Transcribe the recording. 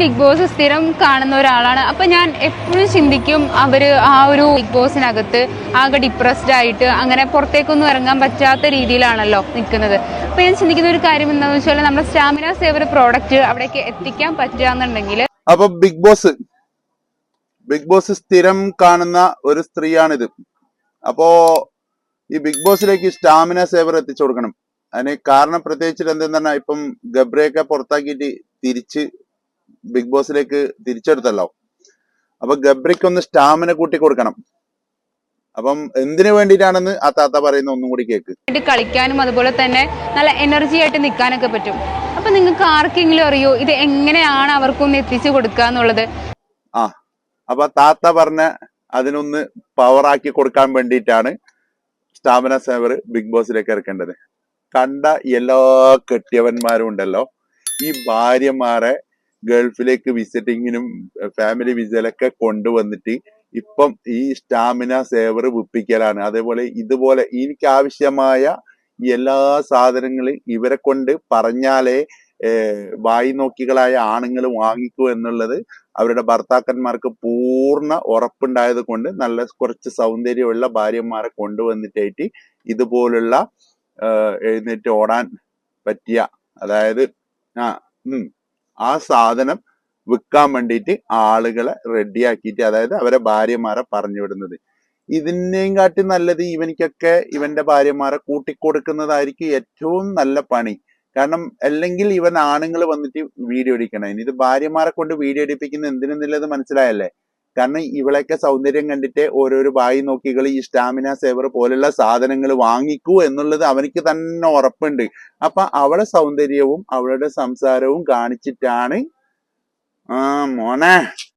Big boss സ്ഥിരം കാണുന്ന ഒരാളാണ്. അപ്പൊ ഞാൻ എപ്പോഴും ചിന്തിക്കും അവർ ആ ഒരു ബിഗ് ബോസിനകത്ത് ആകെ ഡിപ്രസ്ഡ് ആയിട്ട് അങ്ങനെ പുറത്തേക്കൊന്നും ഇറങ്ങാൻ പറ്റാത്ത രീതിയിലാണല്ലോ നിൽക്കുന്നത്. അപ്പൊ ഞാൻ ചിന്തിക്കുന്ന ഒരു കാര്യം എന്താണെന്ന് വെച്ചാൽ നമ്മുടെ സ്റ്റാമിന സേവർ പ്രോഡക്റ്റ് അവിടേക്ക് എത്തിക്കാൻ പറ്റുക എന്നുണ്ടെങ്കിൽ അപ്പൊ ബിഗ് ബോസ് ബിഗ് ബോസ് സ്ഥിരം കാണുന്ന ഒരു സ്ത്രീയാണിത്. അപ്പോ ഈ ബിഗ് ബോസിലേക്ക് സ്റ്റാമിന സേവർ എത്തിച്ചു കൊടുക്കണം. അതിന് കാരണം പ്രത്യേകിച്ചിട്ട് എന്തെന്ന് ഇപ്പം ഗബ്രയൊക്കെ പുറത്താക്കിയിട്ട് തിരിച്ച് ബിഗ് ബോസിലേക്ക് തിരിച്ചെടുത്തല്ലോ. അപ്പൊ ഗബ്രിക്ക് ഒന്ന് സ്റ്റാമിന കൂട്ടി കൊടുക്കണം. അപ്പം എന്തിനു വേണ്ടിയിട്ടാണെന്ന് ആ താത്ത പറയുന്ന ഒന്നും കൂടി കേക്ക്. കളിക്കാനും അതുപോലെ തന്നെ നല്ല എനർജി ആയിട്ട് നിൽക്കാനൊക്കെ പറ്റും. അപ്പൊ നിങ്ങൾക്ക് ആർക്കെങ്കിലും അറിയോ? ഇത് എങ്ങനെയാണ് അവർക്കൊന്ന് എത്തിച്ചു കൊടുക്കുക എന്നുള്ളത്? ആ അപ്പൊ താത്ത പറഞ്ഞ അതിനൊന്ന് പവറാക്കി കൊടുക്കാൻ വേണ്ടിയിട്ടാണ് സ്റ്റാമിന സേവർ ബിഗ് ബോസിലേക്ക് ഇറക്കേണ്ടത്. കണ്ട എല്ലാ കെട്ടിയവന്മാരും ഉണ്ടല്ലോ. ഈ ഭാര്യമാരെ ഗൾഫിലേക്ക് വിസിറ്റിങ്ങിനും ഫാമിലി വിസയിലൊക്കെ കൊണ്ടുവന്നിട്ട് ഇപ്പം ഈ സ്റ്റാമിന സേവർ വിപ്പിക്കലാണ്. അതേപോലെ ഇതുപോലെ എനിക്ക് ആവശ്യമായ എല്ലാ സാധനങ്ങളും ഇവരെ കൊണ്ട് പറഞ്ഞാലേ വായി നോക്കികളായ ആണുങ്ങൾ വാങ്ങിക്കൂ എന്നുള്ളത് അവരുടെ ഭർത്താക്കന്മാർക്ക് പൂർണ ഉറപ്പുണ്ടായത് കൊണ്ട് നല്ല കുറച്ച് സൗന്ദര്യമുള്ള ഭാര്യമാരെ കൊണ്ടുവന്നിട്ടായിട്ട് ഇതുപോലുള്ള എഴുന്നേറ്റ് ഓടാൻ പറ്റിയ അതായത് ആ ഉം ആ സാധനം വിൽക്കാൻ വേണ്ടിയിട്ട് ആളുകളെ റെഡിയാക്കിയിട്ട് അതായത് അവരെ ഭാര്യമാരെ പറഞ്ഞു വിടുന്നത്. ഇതിനെയും കാട്ടി നല്ലത് ഇവനിക്കൊക്കെ ഇവന്റെ ഭാര്യമാരെ കൂട്ടിക്കൊടുക്കുന്നതായിരിക്കും ഏറ്റവും നല്ല പണി. കാരണം അല്ലെങ്കിൽ ഇവൻ ആണുങ്ങൾ വന്നിട്ട് വീഡിയോ എടുക്കണം. ഇനി ഇത് ഭാര്യമാരെ കൊണ്ട് വീഡിയോ എടുപ്പിക്കുന്ന എന്തിനെന്നുള്ളത് മനസ്സിലായല്ലേ? കാരണം ഇവളൊക്കെ സൗന്ദര്യം കണ്ടിട്ട് ഓരോരോ ബായി നോക്കികൾ ഈ സ്റ്റാമിന സേവർ പോലുള്ള സാധനങ്ങൾ വാങ്ങിക്കൂ എന്നുള്ളത് അവനിക്ക് തന്നെ ഉറപ്പുണ്ട്. അപ്പൊ അവളെ സൗന്ദര്യവും അവളുടെ സംസാരവും കാണിച്ചിട്ടാണ് ആ മോനെ.